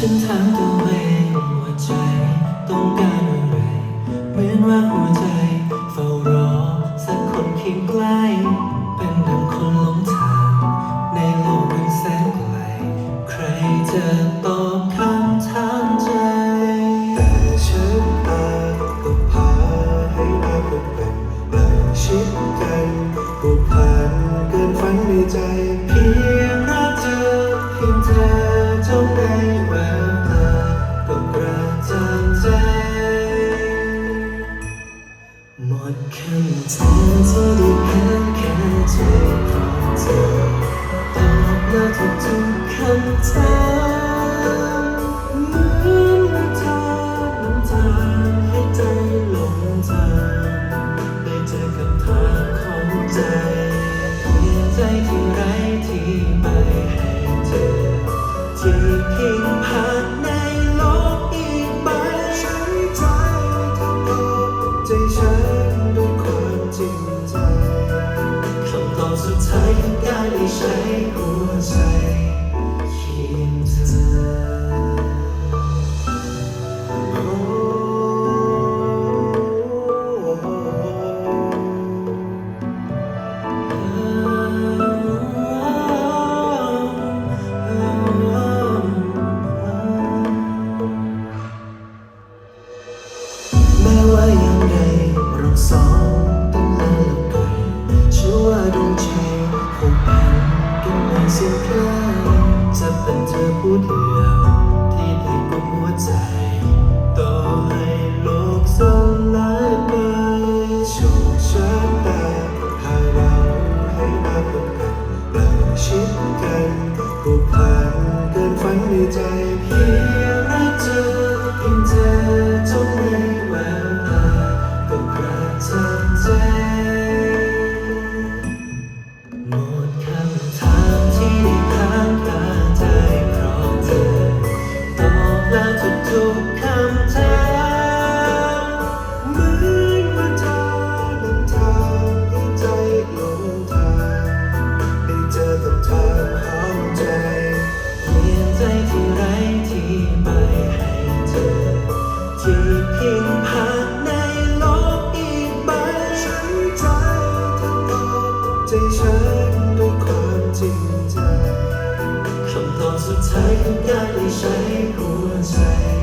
ฉันถามตัวเองว่าใจต้องการอะไรเหมือนว่าหัวใจเฝ้ารอสักคนเคียงใกล้เป็นดังคนหลงทางในโลกอันแสนไกลใครจะตอบคำถามใจ แต่ฉันตาก็พาให้อาเป็นใกล้ชิกันผูกพันเกินฝันในใจารได้ใช้หัวใจเคียงเธอ ผู้เดียวที่ได้กุมหัวใจ ต่อให้โลกสลายไปโชคชะตาพาเราให้มาพบกันใกล้ชิดกันผูกพันเกินฝันในใจเพียงรักเธอเพียงเธอ ใจฉันด้วยความจริงใจคำตอบสุดท้ายคือการได้ใช้หัวใจ